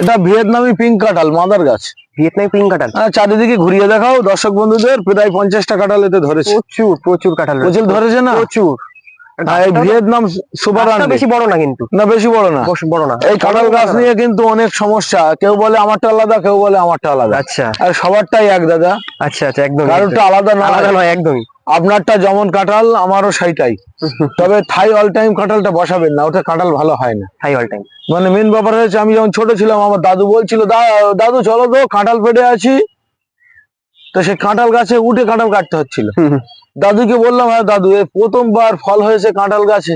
এটা ভিয়েতনামি পিঙ্ক কাঁঠাল মাদার গাছ। ভিয়েতনামি পিঙ্ক কাঁঠাল। হ্যাঁ, চারিদিকে ঘুরিয়ে দেখাও দর্শক বন্ধুদের প্রায় পঞ্চাশটা কাঁঠাল এতে ধরেছে। প্রচুর প্রচুর কাঁঠাল। প্রচুর ধরেছে না? প্রচুর। ভিয়েতনাম সুপার গাছটা বেশি বড় না কিন্তু। না বেশি বড় না। বড় না। এই কাঁঠাল গাছ নিয়ে কিন্তু অনেক সমস্যা। কেউ বলে আমারটা আলাদা কেউ বলে আমারটা আলাদা। আচ্ছা। আর সবারটাই এক দাদা। আচ্ছা আচ্ছা একদম আলাদা না আলাদা নয় একদমই। আপনারটা যেমন কাঁঠাল আমারও সেইটাই। তবে থাই অল টাইম কাঁঠালটা বসাবেন না ওটা কাঁঠাল ভালো হয় না। থাই অল টাইম মানে মেন ব্যাপার হয়েছে আমি যখন ছোট ছিলাম আমার দাদু বলছিল "দা- দাদু চলো তো কাঁঠাল পেটে আছি। তো সে কাঁঠাল গাছে উঠে কাঁঠাল কাটতে হচ্ছিল। দাদুকে বললাম হ্যাঁ দাদু এই প্রথমবার ফল হয়েছে কাঁঠাল গাছে।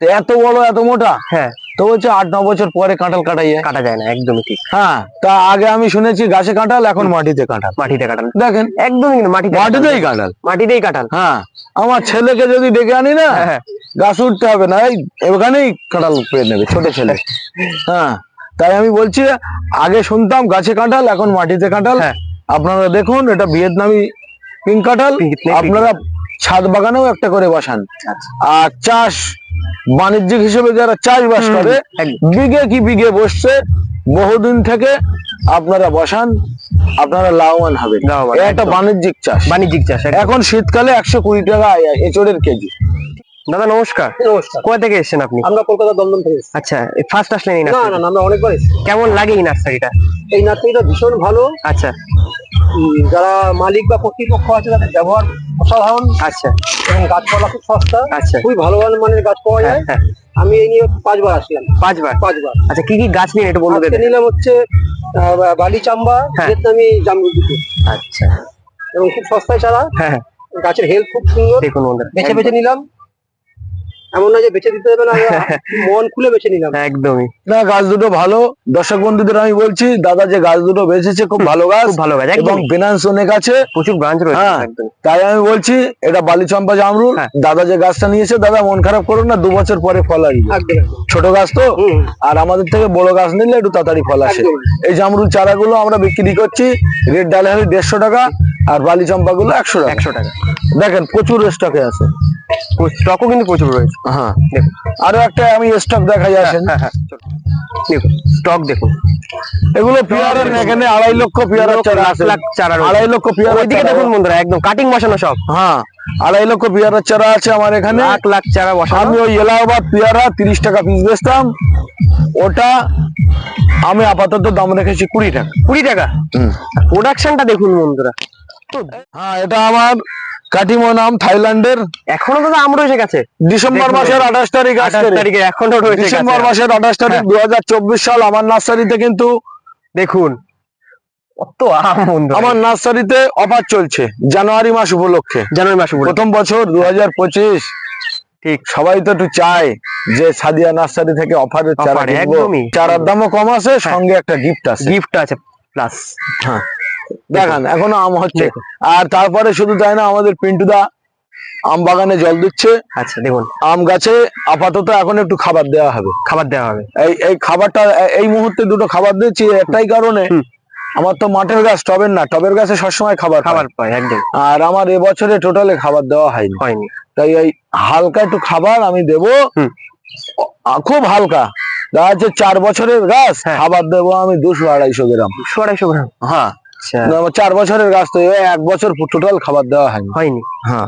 তো এত বড় এত মোটা? হ্যাঁ। তো বলছে আট ন বছর পরে কাঁঠাল কাটাই যায়। কাটা যায় না একদমই ঠিক। হ্যাঁ তা আগে আমি শুনেছি গাছে কাঁঠাল এখন মাটিতে কাঁঠাল। মাটিতে কাঁঠাল। দেখেন একদমই মাটিতে মাটিতেই কাঁঠাল। মাটিতেই কাঁঠাল। হ্যাঁ আমার ছেলেকে যদি ডেকে আনি না হ্যাঁ, হ্যাঁ। গাছ উঠতে হবে না এই ওখানেই কাঁঠাল পেয়ে নেবে ছোট ছেলে। হ্যাঁ তাই আমি বলছি আগে শুনতাম গাছে কাঁঠাল এখন মাটিতে কাঁঠাল। হ্যাঁ। আপনারা দেখুন এটা ভিয়েতনামি পিঙ্ক কাঁঠাল আপনারা ছাদ বাগানেও একটা করে বসান। আচ্ছা। আর চাষ বাণিজ্যিক হিসেবে যারা চাষবাস করে। বিঘে কি বিঘে বসছে বহুদিন থেকে আপনারা বসান আপনারা লাভবান এটা একটা বাণিজ্যিক চাষ। বাণিজ্যিক চাষ এখন শীতকালে একশো কুড়ি টাকা এঁচড়ের কেজি। দাদা নমস্কার। নমস্কার। কোথা থেকে এসেছেন আপনি? আমরা কলকাতা দমদম থেকে এসেছি। আচ্ছা ফার্স্ট আসলেন এই না না না, আমরা অনেকবার এসেছি। কেমন লাগে এই নার্সারিটা? এই নার্সারিটা ভীষণ ভালো। আচ্ছা। যারা মালিক বা কর্তৃপক্ষ আছে তাদের ব্যবহার অসাধারণ। আচ্ছা। এবং গাছপালা খুব সস্তা। আচ্ছা। খুবই ভালো ভালো মানের গাছ পাওয়া হ্যাঁ যায়। হ্যাঁ আমি এই নিয়ে পাঁচবার আসলাম। পাঁচবার? পাঁচবার। আচ্ছা কি কি গাছ নিয়ে একটু বন্ধুদের আজকে নিলাম হচ্ছে বালি চাম্বা হ্যাঁ। ভিয়েতনামি জামরুল দুটো আচ্ছা। এবং খুব সস্তায় ছাড়া হ্যাঁ হ্যাঁ। গাছের হেলথ খুব সুন্দর। বেছে বেছে নিলাম। এমন না যে বেছে দিতে হবে না মন খুলে বেছে নিলাম। একদমই। না গাছ দুটো ভালো। দর্শক বন্ধুদের আমি বলছি দাদা যে গাছ দুটো বেঁচেছে খুব ভালো গাছ। ভালো গাছ এবং একদম ফিনান্স অনেক আছে। প্রচুর ব্রাঞ্চ রয়েছে হ্যাঁ। একদম তাই আমি বলছি এটা বালিচম্পা জামরুল। হ্যাঁ। দাদা যে গাছটা নিয়েছে দাদা মন খারাপ করুন না দু বছর পরে ফল আসবে। ছোট গাছ তো। আর আমাদের থেকে বড় গাছ নিলে একটু তাড়াতাড়ি ফল আসে। এই জামরুল চারাগুলো আমরা বিক্রি করছি। রেড ডালে হালি দেড়শো টাকা। আর বালিচম্পা গুলো একশো টাকা। একশো টাকা। দেখেন প্রচুর স্টকে আছে। স্টকও কিন্তু প্রচুর রয়েছে। হ্যাঁ। দেখুন। আরও একটা আমি স্টক হ্যাঁ হ্যাঁ দেখুন স্টক দেখুন। এগুলো পেয়ারের এখানে আড়াই লক্ষ পেয়ারার চারা আড়াই লক্ষ পেয়ারার ওইদিকে দেখুন বন্ধুরা একদম কাটিং বসানো সব। হ্যাঁ আড়াই লক্ষ পেয়ারার চারা আছে আমার এখানে। লাখ লাখ চারা বসানো। আমি ওই এলাহাবাদ পেয়ারা তিরিশ টাকা পিস বেচতাম। ওটা আমি আপাতত দাম রেখেছি কুড়ি টাকা। কুড়ি টাকা? প্রোডাকশনটা দেখুন বন্ধুরা। হ্যাঁ এটা আমার কাটিমো নাম থাইল্যান্ডের। এখনও তো আম রয়েছে গেছে ডিসেম্বর মাসের আঠাশ তারিখ আঠাশ তারিখে এখনও রয়েছে ডিসেম্বর মাসের আঠাশ তারিখ। দু সাল আমার নার্সারিতে কিন্তু দেখুন। আমার নার্সারিতে অফার চলছে জানুয়ারি মাস উপলক্ষে। জানুয়ারি মাস। প্রথম বছর দু হাজার পঁচিশ। ঠিক। সবাই তো একটু চায় যে সাদিয়া নার্সারি থেকে অফারের চারা একদমই। চারার দামও কম আছে সঙ্গে একটা গিফট আছে। গিফট আছে প্লাস হ্যাঁ। দেখান এখনও আম হচ্ছে। আর তারপরে শুধু তাই না আমাদের পিন্টুদা আম বাগানে জল দিচ্ছে। আচ্ছা দেখুন। আম গাছে আপাতত এখন একটু খাবার দেওয়া হবে। খাবার দেওয়া হবে। এই এই খাবারটা এই মুহূর্তে দুটো খাবার দিচ্ছি একটাই কারণে আমার তো মাঠের গাছ টবের না টবের গাছে সবসময় খাবার খাবার পায় একদম। আর আমার এবছরে টোটালে খাবার দেওয়া হয়নি। হয়নি। তাই এই হালকা একটু খাবার আমি দেব। খুব হালকা। দেখা যাচ্ছে চার বছরের গাছ হ্যাঁ। খাবার দেবো আমি দুশো আড়াইশো গ্রাম। দুশো আড়াইশো গ্রাম। হ্যাঁ। চার বছরের গাছ তো এক বছর টোটাল খাবার দেওয়া হয়নি। হয়নি। হ্যাঁ।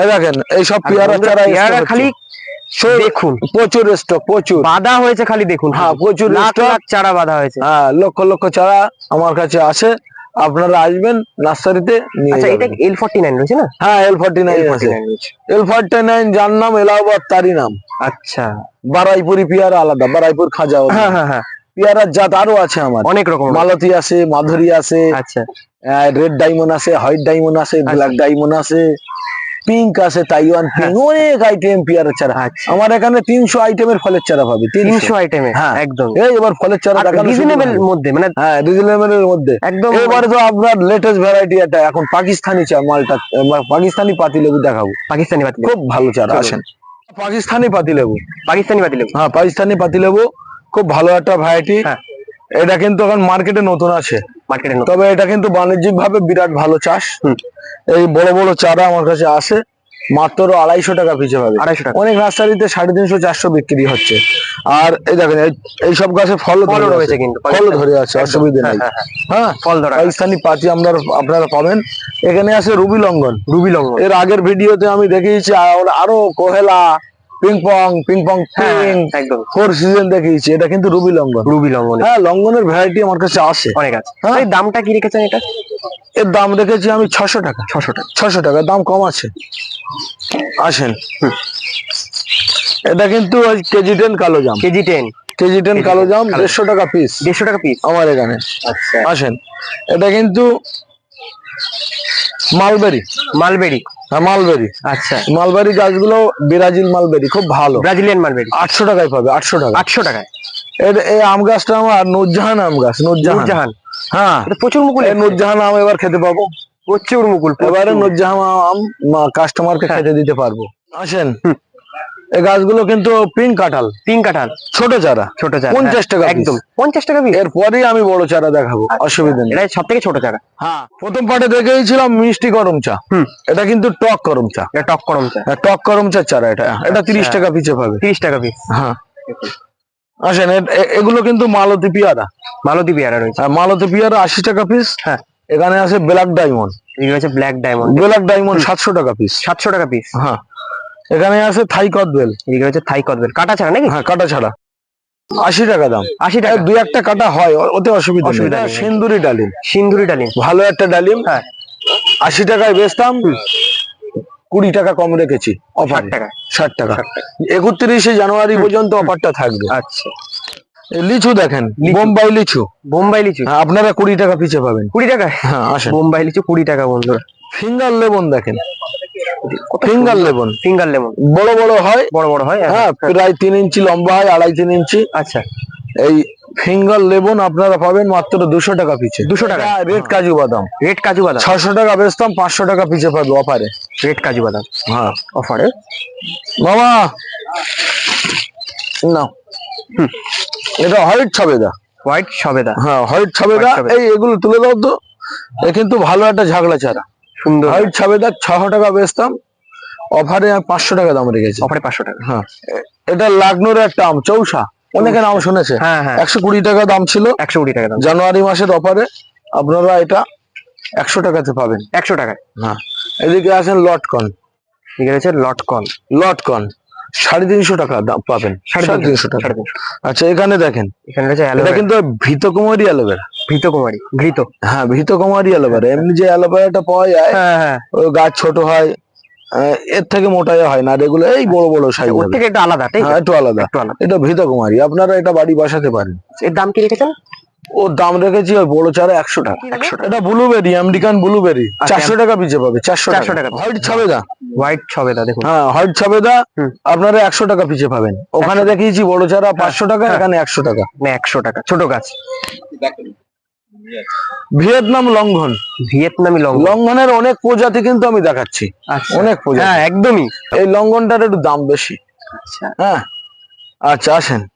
এই দেখেন এইসব পেয়ারা চারা পেয়ারা খালি দেখুন। প্রচুর স্টক প্রচুর। বাধা হয়েছে খালি দেখুন। হ্যাঁ প্রচুর লাখ লাখ চারা বাধা হয়েছে। হ্যাঁ লক্ষ লক্ষ চারা আমার কাছে আছে আপনারা আসবেন নার্সারিতে নিয়ে আচ্ছা এটা এল ফর্টি নাইন রয়েছে না? হ্যাঁ এল ফর্টি নাইন আছে এল ফর্টি নাইন যার নাম এলাহাবাদ তারই নাম। আচ্ছা। বারাইপুরি পেয়ারা আলাদা বারাইপুর খাজা। হ্যাঁ হ্যাঁ হ্যাঁ। পেয়ারার জাত আরও আছে আমার। অনেক রকম। মালতী আছে মাধুরী আছে আচ্ছা। রেড ডায়মন্ড আছে হোয়াইট ডায়মন্ড আছে ব্ল্যাক ডায়মন্ড আছে পিঙ্ক আছে তাইওয়ান পিঙ্ক অনেক আইটেম পেয়ারার চারা। আচ্ছা। আমার এখানে তিনশো আইটেমের ফলের চারা পাবে তিনশো। আইটেমে হ্যাঁ। একদম। এই এবার ফলের চারা রিজনেবল মধ্যে মানে হ্যাঁ রিজনেবল এর মধ্যে। একদম। এবারে তো আপনার লেটেস্ট ভ্যারাইটি এটা এখন পাকিস্তানি চা মালটা পাকিস্তানি পাতিলেবু দেখাবো। পাকিস্তানি পাতিলেবু খুব ভালো চারা। আসেন। পাকিস্তানি পাতিলেবু পাকিস্তানি পাতিলেবু হ্যাঁ পাকিস্তানি পাতিলেবু খুব ভালো একটা ভ্যারাইটি হ্যাঁ। এটা কিন্তু এখন মার্কেটে নতুন আছে। মার্কেটে তবে এটা কিন্তু বাণিজ্যিক ভাবে বিরাট ভালো চাষ। এই বড় বড় চারা আমার কাছে আসে। মাত্র আড়াইশো টাকা পিছে পাবে। আড়াইশো টাকা। অনেক নার্সারিতে সাড়ে তিনশো চারশো বিক্রি হচ্ছে। আর এই দেখেন এই- এই গাছে ফল ফলও রয়েছে কিন্তু। ফল ধরে আছে অসুবিধা নেই। হ্যাঁ, হ্যাঁ, হ্যাঁ ফল ধরা পাকিস্তানি পাতি আপনারা আপনারা পাবেন। এখানে আছে রুবি লঙ্ঘন রুবি লঙ্ঘন এর আগের ভিডিওতে আমি দেখিয়েছি আরও কোহেলা পিং পং পিং পং একদম। ফোর সিজন দেখিয়েছি এটা কিন্তু রুবি লঙ্ঘন। রুবি লঙ্ঘন। হ্যাঁ লঙ্ঘনের ভ্যারাইটি আমার কাছে আছে অনেক আছে। হ্যাঁ। দামটা কি রেখেছেন এটা? এর দাম রেখেছি আমি ছশো টাকা। ছশো টাকা। ছশো টাকা দাম কম আছে। আসেন। এটা কিন্তু ওই কেজি টেন কালো জাম। কেজি টেন কেজি টেন কালো জাম দেড়শো টাকা পিস দেড়শো টাকা পিস আমার এখানে। আচ্ছা। আসেন। এটা কিন্তু মালবেরি। মালবেরি। হ্যাঁ মালবেরি। আচ্ছা। মালবেরি গাছগুলো ব্রাজিল মালবেরি খুব ভালো। Brazilian mulberry. আটশো টাকায় পাবে আটশো টাকা। আটশো টাকায়। এই আম গাছটা আমার নুরজাহান আম গাছ নুরজাহান। হ্যাঁ। প্রচুর মুকুল এই নুরজাহান আম এবার খেতে পাবো। প্রচুর মুকুল এবারে নুরজাহান আম কাস্টমারকে খেতে দিতে পারব। আসেন। এই গাছগুলো কিন্তু পিঙ্ক কাঁঠাল পিঙ্ক কাঁঠাল। ছোট চারা। ছোট চারা পঞ্চাশ হ্যাঁ, টাকা একদম। পঞ্চাশ টাকা পিস এরপরেই আমি বড় চারা দেখাবো অসুবিধা নেই। সব থেকে ছোট চারা। হ্যাঁ প্রথম পার্টে দেখেছিলাম মিষ্টি গরম চা। এটা কিন্তু টক গরম চা। এটা টক করম চা। হ্যাঁ, টক গরম চা চারা এটা। এটা তিরিশ টাকা পিছে পাবে। তিরিশ টাকা পিস হ্যাঁ। আসেন এগুলো কিন্তু মালতী পিয়ারা। মালতী পেয়ারা রয়েছে। আর মালতী পিয়ারা আশি টাকা পিস হ্যাঁ। এখানে আছে ব্ল্যাক ডায়মন্ড এগুলো আছে ব্ল্যাক ডায়মন্ড ব্ল্যাক ডায়মন্ড সাতশো টাকা পিস সাতশো টাকা পিস হ্যাঁ। এখানে আছে থাই কদবেল এগুলো হচ্ছে থাই কদবেল কাটা ছাড়া নাকি? হ্যাঁ কাটা ছাড়া। আশি টাকা দাম। আশি টাকা। দুই একটা কাটা হয় ওতে অসুবিধা অসুবিধা সিন্দুরি ডালিম। সিন্দুরি ডালিম। ভালো একটা ডালিম। হ্যাঁ। আশি টাকায় বেচতাম কুড়ি টাকা কম রেখেছি। অফার। টাকা। ষাট টাকা। একত্রিশে জানুয়ারি পর্যন্ত অফারটা থাকবে। আচ্ছা। লিচু দেখেন। বোম্বাই লিচু। বোম্বাই লিচু। হ্যাঁ, আপনারা কুড়ি টাকা পিছে পাবেন। কুড়ি টাকা? হ্যাঁ আসেন। বোম্বাই লিচু কুড়ি টাকা বন্ধুরা। ফিঙ্গার লেবন দেখেন। ফিঙ্গার লেবন ফিঙ্গার লেমন বড় বড় হয় বড় বড় হয় হ্যাঁ। প্রায় তিন ইঞ্চি লম্বা হয় আড়াই তিন ইঞ্চি। আচ্ছা। এই ফিঙ্গার লেবন আপনারা পাবেন মাত্র দুশো টাকা পিছে। দুশো টাকা? রেড কাজু বাদাম। রেড কাজু বাদাম? ছশো টাকা বেচতাম পাঁচশো টাকা পিছে পাবে অফারে। রেড কাজু বাদাম? হ্যাঁ। অফারে? মামা না। এটা হোয়াইট ছবেদা হোয়াইট সবেদা। হ্যাঁ হোয়াইট ছবেদা এই এগুলো তুলে দাও তো। এ কিন্তু ভালো একটা ঝাগড়া চারা। সুন্দর। হোয়াইট ছশো টাকা বেচতাম। অফারে পাঁচশো টাকা দাম রেখেছি। অফারে পাঁচশো টাকা? হ্যাঁ। এটা লাগনোর একটা আম চৌষা অনেকে নাম শুনেছে। হ্যাঁ হ্যাঁ। একশো কুড়ি টাকা দাম ছিল। একশো কুড়ি টাকা দাম। জানুয়ারি মাসের অফারে আপনারা এটা একশো টাকাতে পাবেন। একশো টাকায়। হ্যাঁ। এদিকে আছেন লটকন। ঠিক আছে লটকন। লটকন। সাড়ে তিনশো টাকা দাম পাবেন। সাড়ে তিনশো টাকা। আচ্ছা এখানে দেখেন এখানে এটা কিন্তু ভীতকুমারী অ্যালোভেরা কুমারী হ্যাঁ অ্যালোভেরা এমনি যে অ্যালোভেরাটা পাওয়া যায় হ্যাঁ হ্যাঁ। ওই গাছ ছোট হয় আহ, এর থেকে মোটাই হয় না। এগুলো এই বড় বড় সাইজ ওর থেকে একটু আলাদা তাই হ্যাঁ একটু আলাদা। একটু আলাদা। এটা ভীতকুমারী। আপনারা এটা বাড়ি বসাতে পারেন। এর দাম কি রেখেছেন? ওর দাম রেখেছি ওই বড় চারা একশো টাকা। একশো টাকা এটা ব্লুবেরি আমেরিকান ব্লুবেরি। আচ্ছা, চারশো টাকা পিছে পাবে চারশো 400 টাকা। হোয়াইট ছবেদা। হোয়াইট সবেদা দেখুন। হ্যাঁ হোয়াইট ছবেদা আপনারা একশো টাকা পিছে পাবেন। ওখানে দেখিয়েছি বড় চারা পাঁচশো টাকা হ্যাঁ। এখানে একশো টাকা। না একশো টাকা ছোট গাছ। ভিয়েতনাম লঙ্ঘন। ভিয়েতনামি লং লঙ্ঘনের অনেক প্রজাতি কিন্তু আমি দেখাচ্ছি। আচ্ছা। অনেক প্রজাতি। হ্যাঁ একদমই। এই লঙ্ঘনটার একটু দাম বেশি। আচ্ছা। হ্যাঁ। আচ্ছা আসেন।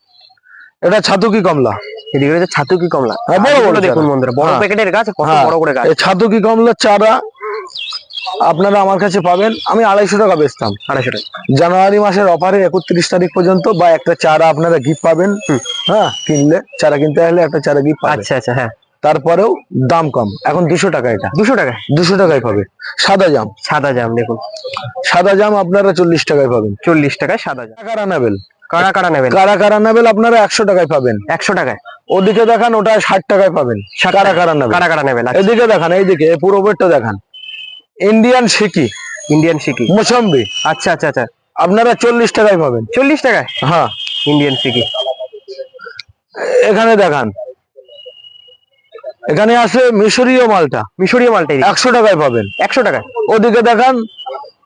এটা ছাতুকি কমলা। এদিকে রয়েছে ছাতুকি কমলা। হ্যাঁ, বড় বড় দেখুন চারা। বন্ধুরা বড় হ্যাঁ। প্যাকেটের গাছ কত হ্যাঁ, বড় করে গাছ। এই ছাতুকি কমলার চারা আপনারা আমার কাছে পাবেন। আমি আড়াইশো টাকা বেচতাম। আড়াইশো টাকা। জানুয়ারি মাসের অফারে একত্রিশ তারিখ পর্যন্ত বা একটা চারা আপনারা গিফট পাবেন। হ্যাঁ কিনলে চারা কিনতে হলে একটা চারা গিফট পাবেন। আচ্ছা আচ্ছা হ্যাঁ। তারপরেও দাম কম। এখন দুশো টাকা এটা। দুশো টাকা? দুশো টাকায় পাবে। সাদা জাম। সাদা জাম দেখুন। সাদা জাম আপনারা চল্লিশ টাকায় পাবেন। চল্লিশ টাকায় সাদা জাম। কারা নেবেল কারা কারা নেবেন? কারা কারা নেবেল আপনারা একশো টাকায় পাবেন। একশো টাকায়? ওদিকে দেখান ওটা ষাট টাকায় পাবেন। কারা কারা নেবেল কারা কারা নেবেন? আচ্ছা, এদিকে দেখান এইদিকে এই পুরো বেডটা দেখান। ইন্ডিয়ান সিকি। ইন্ডিয়ান সিকি। মোসাম্বি। আচ্ছা আচ্ছা আচ্ছা। আপনারা চল্লিশ টাকায় পাবেন। চল্লিশ টাকায়? হ্যাঁ। ইন্ডিয়ান সিকি। এখানে দেখান। এখানে আছে মিশরীয় মালটা। মিশরীয় মালটা একশো টাকায় পাবেন। একশো টাকায়? ওদিকে দেখান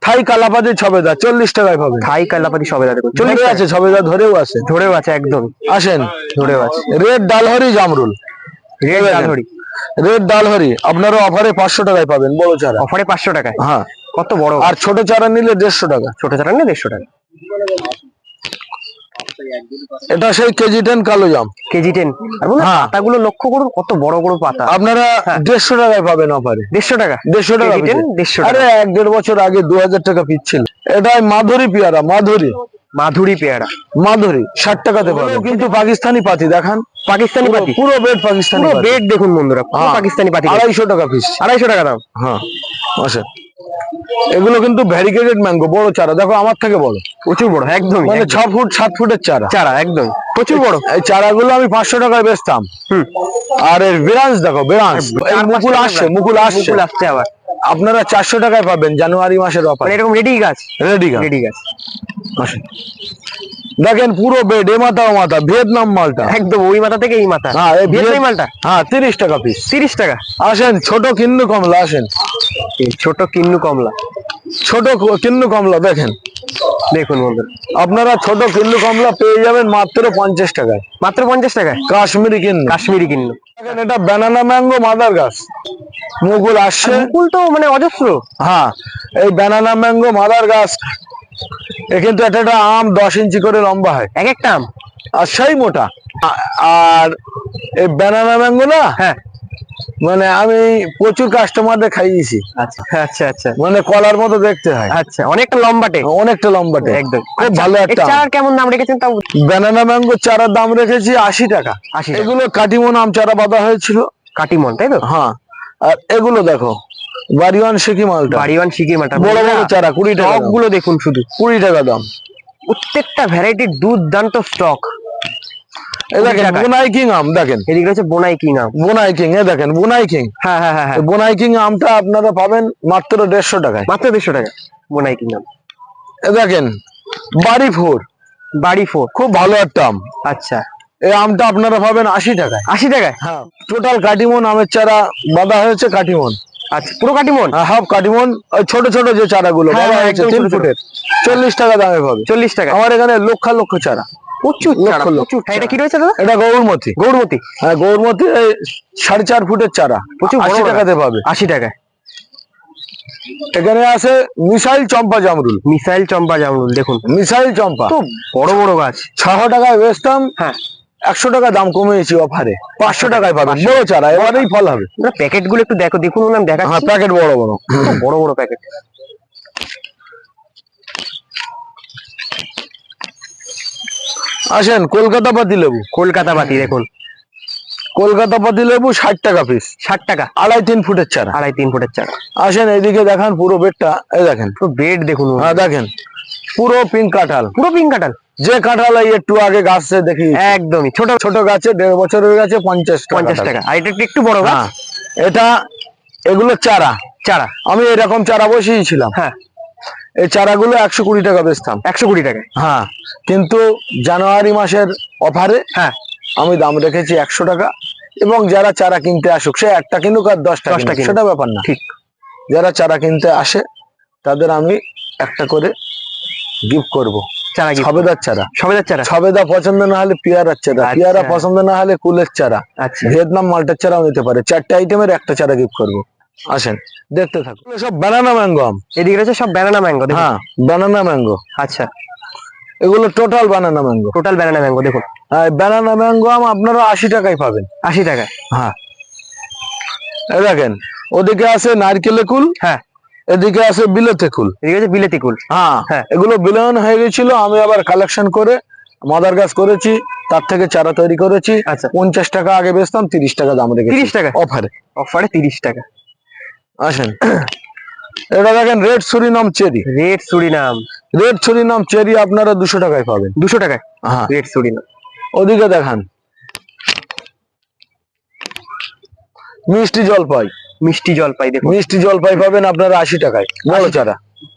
থাই কালাপাতি ছবেদা চল্লিশ টাকায় পাবেন থাই কালাপাতি সবেদা দেখুন চল্লিশ আছে ছবেদা ধরেও আছে। ধরেও আছে একদম। আসেন। ধরেও আছে। রেড ডালহরি জামরুল। রেড। ডালহরি। রেড ডালহরি আপনারা অফারে পাঁচশো টাকায় পাবেন বড় চারা। অফারে পাঁচশো টাকায়? হ্যাঁ। কত বড়? আর ছোট চারা নিলে দেড়শো টাকা। ছোট চারা নিলে দেড়শো টাকা। এটা সেই কেজি টেন কালো জাম। কেজি টেন আর বলুন হ্যাঁ। পাতাগুলো লক্ষ্য করুন কত বড় বড় পাতা। আপনারা হ্যাঁ। দেড়শো টাকায় পাবেন অফারে দেড়শো টাকা? দেড়শো টাকা। দেড়শো আরে এক দেড় বছর আগে দু হাজার টাকা পিস ছিল। এটা মাধুরী পেয়ারা মাধুরী। মাধুরী পেয়ারা। মাধুরী ষাট টাকাতে পাবে কিন্তু পাকিস্তানি পাতি দেখান। পাকিস্তানি পাতি? পুরো বেড পাকিস্তানি বেড দেখুন বন্ধুরা হ্যাঁ। পাকিস্তানি পাতি। আড়াইশো টাকা পিস আড়াইশো টাকা দাম হ্যাঁ। আসেন। এগুলো কিন্তু ভ্যারিকেটেড ম্যাঙ্গো বড় চারা। দেখো আমার থেকে বড়। প্রচুর বড় একদম মানে ছ ফুট সাত ফুটের চারা। চারা একদম প্রচুর বড়। এই চারাগুলো আমি পাঁচশো টাকায় বেচতাম। আর এর বিরাঞ্চ দেখো বিরাঞ্চ পাঁচটা মুকুল আসছে মুকুল আসছে। মুকুল আসছে আবার। আপনারা চারশো টাকায় পাবেন জানুয়ারি মাসের অফার। মানে এরকম রেডি গাছ। রেডি গাছ। রেডি গাছ। দেখেন পুরো বেড এ মাথা ও মাথা ভিয়েতনাম মালটা। একদম ওই মাথা থেকে এই মাথা। হ্যাঁ এই ভিয়েতনামি মালটা? হ্যাঁ তিরিশ টাকা পিস তিরিশ টাকা? আসেন ছোট কিন্নু কমলা আসেন। ছোট কিন্নু কমলা। ছোট কিন্নু কমলা দেখেন। দেখুন বন্ধুরা আপনারা ছোট কিন্নু কমলা পেয়ে যাবেন মাত্র পঞ্চাশ টাকায়। মাত্র পঞ্চাশ টাকায় কাশ্মীরি কিন্নু। কাশ্মীরি কিন্নু। দেখেন এটা ব্যানানা ম্যাঙ্গো মাদার গাছ মুকুল আসছে। মুকুল তো মানে অজস্র। হ্যাঁ এই ব্যানানা ম্যাঙ্গো মাদার গাছ এ কিন্তু একটা একটা আম দশ ইঞ্চি করে লম্বা হয়। এক একটা আম? আর সেই মোটা। আর এই ব্যানানা ম্যাঙ্গো না? হ্যাঁ। মানে আমি প্রচুর কাস্টমারদের খাইয়েছি। আচ্ছা আচ্ছা আচ্ছা। মানে কলার মতো দেখতে হয়। আচ্ছা অনেকটা লম্বাটে অনেকটা লম্বাটে একদম। খুব ভালো এর একটা। চারার কেমন দাম রেখেছেন তাও ব্যানানা ম্যাঙ্গো চারার দাম রেখেছি আশি টাকা। 80 টাকা। এগুলো কাটিমন আম চারা বাঁধা হয়েছিল। কাটিমন তাই তো? হ্যাঁ। আর এগুলো দেখো। বাড়িওয়ান সিকি মালটা। বাড়িওয়ান মাটা বড় বড় চারা কুড়ি টাকা স্টক দাম। গুলো দেখুন শুধু। কুড়ি টাকা দাম। প্রত্যেকটা ভ্যারাইটির দুর্দান্ত স্টক এ বোনাই কিং আম দেখেন। এদিকে রয়েছে বোনাই কি নাম বোনাই কিং এ দেখেন বোনাই কিং। হ্যাঁ হ্যাঁ হ্যাঁ হ্যাঁ। বোনাই কিং আমটা আপনারা পাবেন মাত্র দেড়শো টাকায়। মাত্র দেড়শো টাকা বোনাই কি নাম এ দেখেন বাড়ি ফোর। বাড়ি ফোর। খুব ভালো একটা আম। আচ্ছা। এই আমটা আপনারা পাবেন আশি টাকায়। আশি টাকায়? হ্যাঁ। টোটাল কাটিমন আমের চারা বাঁধা হয়েছে কাটিমন। আচ্ছা পুরো কাটিমন? হ্যাঁ হাফ কাটিমন। ছোট ছোট যে চারাগুলো হ্যাঁ, হ্যাঁ, তিন। ফুটের। চল্লিশ টাকা দামে পাবে চল্লিশ টাকা। আমার এখানে লক্ষ লক্ষ চারা। প্রচুর লক্ষ চারা, প্রচুর হ্যাঁ, এটা কি রয়েছে দাদা? এটা গৌরমতি। গৌরমতি। হ্যাঁ গৌরমতি এই সাড়ে চার ফুটের চারা। প্রচুর আশি টাকাতে পাবে। আশি টাকায় এখানে আছে মিসাইল চম্পা জামরুল। মিসাইল চম্পা জামরুল দেখুন। মিসাইল চম্পা। তো বড় বড় গাছ। ছশো টাকায় বেচতাম। হ্যাঁ। একশো টাকা দাম কমিয়েছি অফারে পাঁচশো টাকায় পাবেন। বড় চারা এবারেই ফল হবে। প্যাকেটগুলো একটু দেখো দেখুন আমি হ্যাঁ প্যাকেট বড় বড়। বড় বড় প্যাকেট। আসেন কলকাতা পাতি লেবু। কলকাতা পাতি দেখুন। কলকাতা পাতি লেবু ষাট টাকা পিস ষাট টাকা। আড়াই তিন ফুটের চারা। আড়াই তিন ফুটের চারা। আসেন এইদিকে দেখান পুরো বেডটা এই দেখেন। পুরো বেড দেখুন হ্যাঁ দেখেন। পুরো পিঙ্ক কাঁঠাল। পুরো পিঙ্ক কাঁঠাল? যে কাঁঠাল এই একটু আগে গাছে দেখি। একদমই ছোট ছোট গাছে দেড় বছরের গাছে পঞ্চাশ পঞ্চাশ টাকা। আর এটা একটু বড় গাছ? হ্যাঁ। এটা এগুলো চারা। চারা। আমি এরকম চারা বসিয়েছিলাম হ্যাঁ। এই চারাগুলো একশো কুড়ি টাকা বেচতাম একশো কুড়ি টাকা হ্যাঁ। কিন্তু জানুয়ারি মাসের অফারে হ্যাঁ। আমি দাম রেখেছি একশো টাকা। এবং যারা চারা কিনতে আসুক সে একটা কিনুক আর দশটা কিনুক। সেটা ব্যাপার না। ঠিক। যারা চারা কিনতে আসে তাদের আমি একটা করে গিফট করব। চারা সবেদার চারা। সবেদার চারা? সবেদা পছন্দ না হলে পিয়ারার চারা। আচ্ছা। পিয়ারা পছন্দ না হলে কুলের চারা। আচ্ছা। ভিয়েতনাম মাল্টার চারাও নিতে পারে। চারটে আইটেমের একটা চারা গিফট করব। আসেন। দেখতে থাকুন। এগুলো সব ব্যানানা ম্যাঙ্গো আম। এদিকে রয়েছে সব ব্যানানা ম্যাঙ্গো হ্যাঁ ব্যানানা ম্যাঙ্গো আচ্ছা। এগুলো total banana mango total banana mango দেখুন। ব্যানানা ম্যাঙ্গো আম আপনারা আশি টাকায় পাবেন। আশি টাকায়। হ্যাঁ। দেখেন ওদিকে আছে নারকেলে কুল। হ্যাঁ। এদিকে আছে বিলেতে কুল। এদিকে রয়েছে বিলেতি কুল। হ্যাঁ হ্যাঁ। এগুলো বিলায়ন হয়ে গেছিল আমি আবার কালেকশন করে মাদার গাছ করেছি তার থেকে চারা তৈরি করেছি। আচ্ছা। পঞ্চাশ টাকা আগে বেচতাম তিরিশ টাকা দাম রেখেছি। তিরিশ টাকা? অফারে অফারে তিরিশ টাকা। আসেন। এটা দেখেন red Suriname cherry. Red Suriname. Red Suriname cherry আপনারা দুশো টাকায় পাবেন। দুশো টাকায়? হ্যাঁ। Red Suriname. ওদিকে দেখান। মিষ্টি জলপাই। মিষ্টি জলপাই দেখুন। মিষ্টি জলপাই পাবেন আপনারা আশি টাকায় বড় চারা।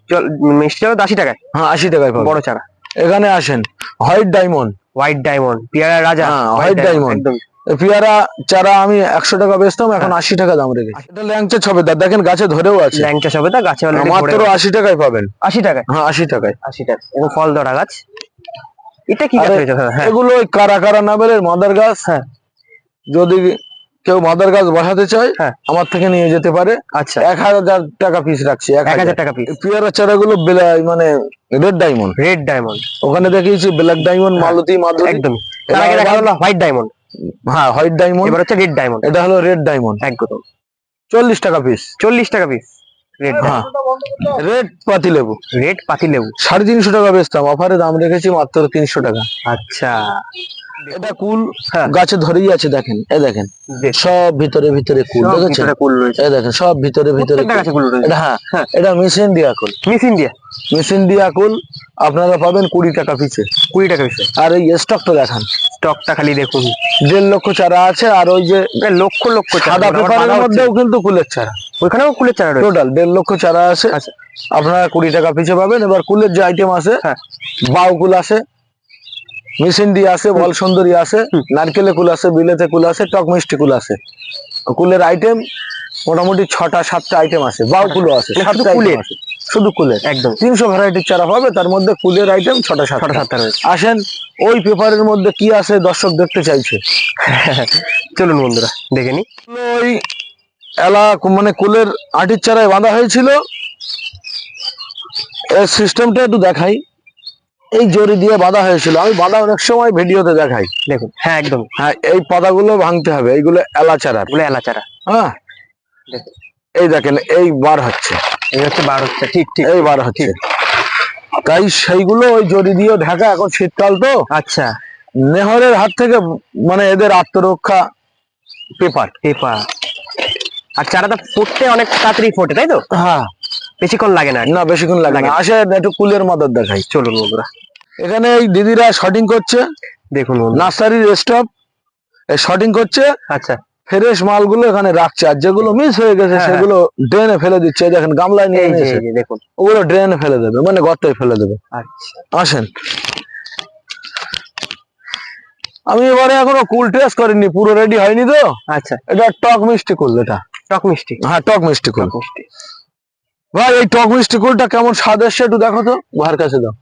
জল মিষ্টি জল আশি টাকায়? হ্যাঁ আশি টাকায় পাবেন। বড় চারা। এখানে আসেন হোয়াইট ডায়মন্ড। হোয়াইট ডায়মন্ড পেয়ারা রাজা। হ্যাঁ, হোয়াইট ডায়মন্ড পেয়ারা চারা আমি একশো টাকা বেচতাম এখন আশি টাকা দাম রেখেছি। এটা ল্যাংচা ছবেদার দেখেন গাছে ধরেও আছে। ল্যাংচা সবেদা গাছে মাত্র আশি টাকায় পাবেন। আশি টাকায়? হ্যাঁ আশি টাকায়। আশি টাকা এবং ফল ধরা গাছ। এটা কি গাছ দাদা? হ্যাঁ এগুলো কারা কারা নামের মাদার গাছ? হ্যাঁ। যদি কেউ মাদার গাছ বসাতে চায় হ্যাঁ। আমার থেকে নিয়ে যেতে পারে। আচ্ছা। এক হাজার টাকা পিস রাখছি এক হাজার। টাকা পিস পেয়ারা চারাগুলো মানে রেড ডায়মন্ড রেড ডায়মন্ড ওখানে দেখিয়েছি ব্ল্যাক ডায়মন্ড মালতী মাধুরী একদম। হোয়াইট ডায়মন্ড হ্যাঁ হোয়াইট ডায়মন্ড এবার হচ্ছে রেড ডায়মন্ড এটা হলো রেড ডায়মন্ড একদম। চল্লিশ টাকা পিস চল্লিশ টাকা পিস রেড হ্যাঁ। রেড পাতি লেবু। রেড পাতি লেবু। সাড়ে তিনশো টাকা বেচতাম। অফারে দাম রেখেছি মাত্র তিনশো টাকা। আচ্ছা। এটা কুল হ্যাঁ। গাছে ধরেই আছে দেখেন। এ দেখেন সব ভিতরে ভিতরে কুল দেখেছেন? দেখেন সব ভিতরে ভিতরে হ্যাঁ। এটা মেশিন দিয়া কুল। মেশিন দিয়ে? মেশিন দিয়া কুল আপনারা পাবেন কুড়ি টাকা পিছে কুড়ি টাকা পিসে আর এই স্টকটা দেখান। স্টকটা খালি দেখুন। দেড় লক্ষ চারা আছে আর ওই যে লক্ষ লক্ষ চারা। সাদা পেপারের মধ্যেও কিন্তু কুলের চারা। ওইখানেও কুলের চারা টোটাল দেড় লক্ষ চারা আছে। আচ্ছা। আপনারা কুড়ি টাকা পিছে পাবেন এবার কুলের যে আইটেম আছে হ্যাঁ। বাউ কুল আছে মেশিন দিয়ে আছে বল সুন্দরী আছে। নারকেলে কুল আছে বিলেতে কুল আছে টক মিষ্টি কুল আছে কুলের আইটেম মোটামুটি ছটা সাতটা আইটেম আছে বাউ কুলো আছে মানে শুধু সাতটা কুলের? আছে। শুধু কুলের। একদম। তিনশো ভ্যারাইটির চারা হবে তার মধ্যে কুলের আইটেম ছটা ছটা সাতটা সাতটা রয়েছে। আসেন ওই পেপারের মধ্যে কি আছে দর্শক দেখতে চাইছে? চলুন বন্ধুরা দেখে নি ওই এলা মানে কুলের আটির চারায় বাঁধা হয়েছিল। এর সিস্টেমটা একটু দেখাই। এই জড়ি দিয়ে বাঁধা হয়েছিল। আমি বাঁধা অনেক সময় ভিডিওতে দেখাই। দেখুন হ্যাঁ একদম। হ্যাঁ এই পাতাগুলো ভাঙতে হবে এইগুলো এলা চারার ওগুলো এলা চারা হ্যাঁ এই দেখেন এই বার হচ্ছে। এই হচ্ছে বার হচ্ছে ঠিক ঠিক। এই বার হচ্ছে। তাই সেইগুলো ওই জড়ি দিয়ে ঢাকা এখন শীতকাল তো। আচ্ছা। নেহরের হাত থেকে মানে এদের আত্মরক্ষা পেপার। পেপার। আর চারাটা ফুটতে অনেক তাড়াতাড়ি ফোটে তাই তো? হ্যাঁ। বেশিক্ষণ লাগে না না বেশিক্ষণ লাগে না। আসে একটু কুলের মদত দেখাই। চলুন বন্ধুরা। এখানে এই দিদিরা শটিং করছে। দেখুন নার্সারির স্টাফ শটিং করছে। আচ্ছা। ফ্রেশ মালগুলো এখানে রাখছে। আর যেগুলো মিস হয়ে গেছে হ্যাঁ, সেগুলো ড্রেনে ফেলে দিচ্ছে। দেখেন গামলায় নিয়ে এসে দেখুন। ওগুলো ড্রেনে ফেলে দেবে মানে গর্তে ফেলে দেবে। আচ্ছা। আসেন। আমি এবারে এখনও কুল টেস্ট করিনি পুরো রেডি হয়নি তো। আচ্ছা। এটা টক মিষ্টি কুল এটা। টক মিষ্টি। হ্যাঁ টক মিষ্টি কুল। মিষ্টি। ভাই এই টক মিষ্টি কুলটা কেমন স্বাদ এসছে একটু দেখো তো। ভাইয়ের কাছে দাও।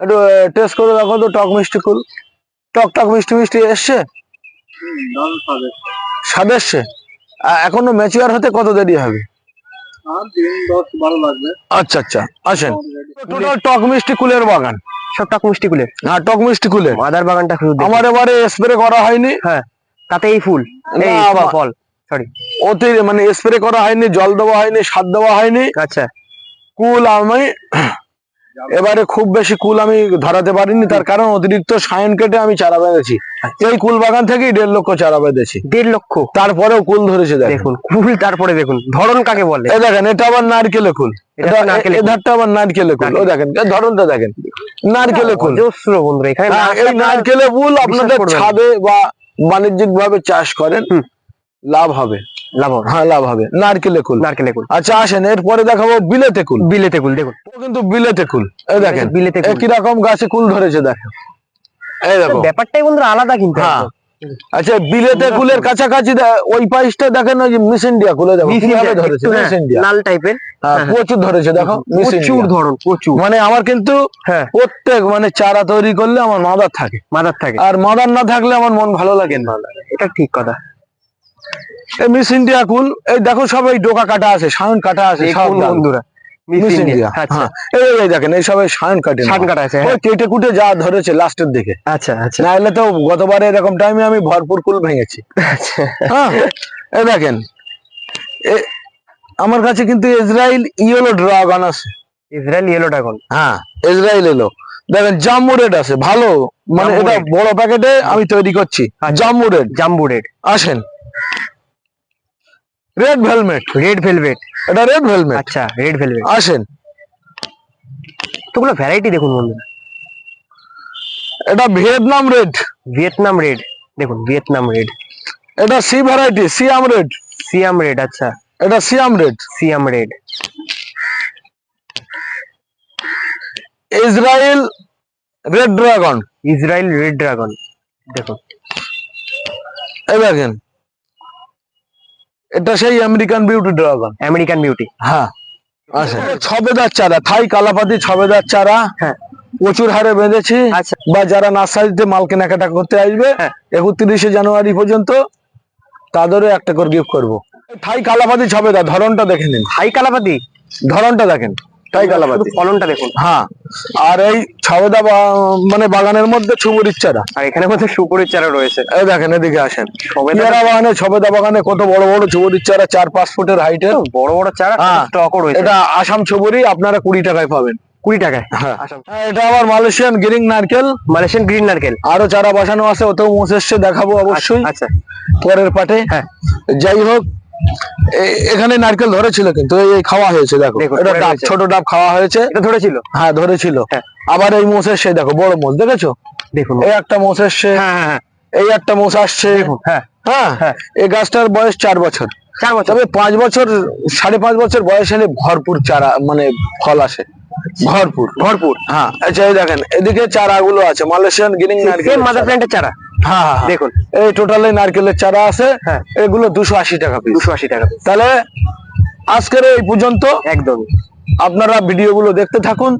একটু টেস্ট করে দেখো তো টক মিষ্টি কুল টক টক মিষ্টি মিষ্টি এসছে? স্বাদ এসছে? এখনও ম্যাচিওর হতে কত দেরি হবে? আচ্ছা আচ্ছা আসেন। টোটাল টক মিষ্টি কুলের বাগান। সব টক মিষ্টি গুলে হ্যাঁ টক মিষ্টি কুলের মাদার বাগানটা। আমার এবারে স্প্রে করা হয়নি। হ্যাঁ তাতে এই ফুল ফল। সরি ওতে মানে স্প্রে করা হয়নি জল দেওয়া হয়নি সার দেওয়া হয়নি। আচ্ছা। কুল আমি এবারে খুব বেশি কুল আমি ধরাতে পারিনি তার কারণ অতিরিক্ত সায়ন কেটে আমি চারা বেঁধেছি। এই কুল বাগান থেকেই দেড় লক্ষ চারা বেঁধেছি। দেড় লক্ষ? তারপরেও কুল ধরেছে দেখেন। কুল তারপরে দেখুন ধরন কাকে বলে? এ দেখেন এটা আবার নারকেলে কুল। এটা এটা নারকেলে এ কুল। ধারটা আবার নারকেলে কুল। ও দেখেন ধরনটা দেখেন। নারকেলে কুল। এখানে হ্যাঁ, এই নারকেল ফুল আপনাদের ছাদে বা বাণিজ্যিক ভাবে চাষ করেন। লাভ হবে। লাভ হবে। হ্যাঁ লাভ হবে। নারকেলে কুল। নারকেলে কুল। আচ্ছা আসেন এরপরে দেখাবো বিলেতে কুল। বিলেতে কুল দেখুন। ও কিন্তু বিলেতে কুল। এই দেখেন বিলেতে কুল। একই গাছে কুল ধরেছে দেখেন। এই দেখো। ব্যাপারটাই বন্ধুরা আলাদা কিন্তু। হ্যাঁ। আচ্ছা বিলেতে কুলের কাছাকাছি ওই পাইসটা দেখেন ওই যে মিস ইন্ডিয়া কুলে দেখো কীভাবে ধরেছে মিস হ্যাঁ, ইন্ডিয়া। লাল টাইপের। হ্যাঁ, প্রচুর ধরেছে দেখো প্রচুর ধরন প্রচুর। মানে আমার কিন্তু হ্যাঁ। প্রত্যেক মানে চারা তৈরি করলে আমার মাদার থাকে। মাদার থাকে। আর মাদার না থাকলে আমার মন ভালো লাগে না। এটা ঠিক কথা। এই মিস ইন্ডিয়া কুল এই দেখো সব এই ডোকা কাটা আছে সায়ন কাটা আছে সব বন্ধুরা। মিস মিস ইন্ডিয়া ইন্ডিয়া হ্যাঁ। এই এই দেখেন এই সবাই সায়ন কাটে। কাটা আছে ওই। কেটে কুটে যা ধরেছে লাস্টের দিকে। আচ্ছা আচ্ছা। না হলে তো গতবারে এরকম টাইমে আমি ভরপুর কুল ভেঙেছি। আচ্ছা। হ্যাঁ। এই দেখেন আমার কাছে কিন্তু ইসরায়েল ইয়েলো ড্রাগন আছে। ইসরায়েল ইয়েলো ড্রাগন হ্যাঁ ইসরায়েল এলো দেখেন জাম্বু রেড আছে ভালো। মানে এটা বড় প্যাকেটে আমি তৈরি করছি। জাম্বু রেড জাম্বু রেড আসেন। রেড ভেলমেট রেড ভেলভেট এটা রেড ভেলমেট আচ্ছা রেড ভেলভেট আসেন। তোগুলো ভ্যারাইটি দেখুন বন্ধুরা এটা ভিয়েতনাম রেড ভিয়েতনাম রেড দেখুন ভিয়েতনাম রেড এটা C variety Siam red Siam red আচ্ছা। এটা Siam red Siam red Israel red dragon Israel red dragon দেখুন। এই দেখেন। এটা সেই American beauty dragon American beauty হ্যাঁ আচ্ছা। ছবেদার চারা থাই কালাপাতি ছবেদার চারা। হ্যাঁ। প্রচুর হারে বেঁধেছি। আচ্ছা। বা যারা নার্সারিতে মাল কেনাকাটা করতে আসবে হ্যাঁ। একত্রিশে জানুয়ারি পর্যন্ত তাদেরও একটা করে গিফট করব। থাই কালাপাতি ছবেদা ধরনটা দেখে নিন। থাই কালাপাতি? ধরনটা দেখেন। তাই কালাপাতি ফলনটা দেখুন। হ্যাঁ। আর এই মানে বাগানের মধ্যে চারা। আর এখানে মধ্যে সুপুরির চারা রয়েছে। এই দেখেন এদিকে আসেন। পেয়ারা বাগানে ছবেদা বাগানে কত বড় বড় চারা চার পাঁচ ফুটের বড় বড় চারা হ্যাঁ। স্টকও রয়েছে। এটা আসাম ছবুরি আপনারা কুড়ি টাকায় পাবেন। কুড়ি টাকায়? হ্যাঁ। হ্যাঁ, এটা আবার মালয়েশিয়ান গিরিং নারকেল। মালয়েশিয়ান গ্রিন নারকেল। আরও চারা বসানো আছে ওতেও মোষ দেখাবো অবশ্যই। আচ্ছা। পরের পাটে। হ্যাঁ। যাই হোক এখানে নারকেল ধরেছিল কিন্তু এই খাওয়া হয়েছে দেখো। এটা ডাব ছোট ডাব খাওয়া হয়েছে। এটা ধরেছিল? হ্যাঁ ধরেছিল। হ্যাঁ। আবার এই মোষ সে দেখো বড় মোষ দেখেছ? দেখুন। এই একটা মোষ এসছে হ্যাঁ হ্যাঁ এই একটা মোষ আসছে। হ্যাঁ। এই গাছটার বয়স চার বছর। চার বছর। তবে পাঁচ বছর সাড়ে পাঁচ বছর বয়স হলে ভরপুর চারা মানে ফল আসে। ভরপুর। ভরপুর হ্যাঁ। আচ্ছা এই দেখেন এদিকে চারাগুলো আছে মালয়েশিয়ান গ্রিনিং নারকেল মাদার প্ল্যান্টের চারা? দেখুন এই টোটালে নারকেলের চারা আছে হ্যাঁ। এগুলো দুশো আশি টাকা দুশো আশি টাকা তাহলে আজকের এই পর্যন্ত। একদম। আপনারা ভিডিও গুলো দেখতে থাকুন।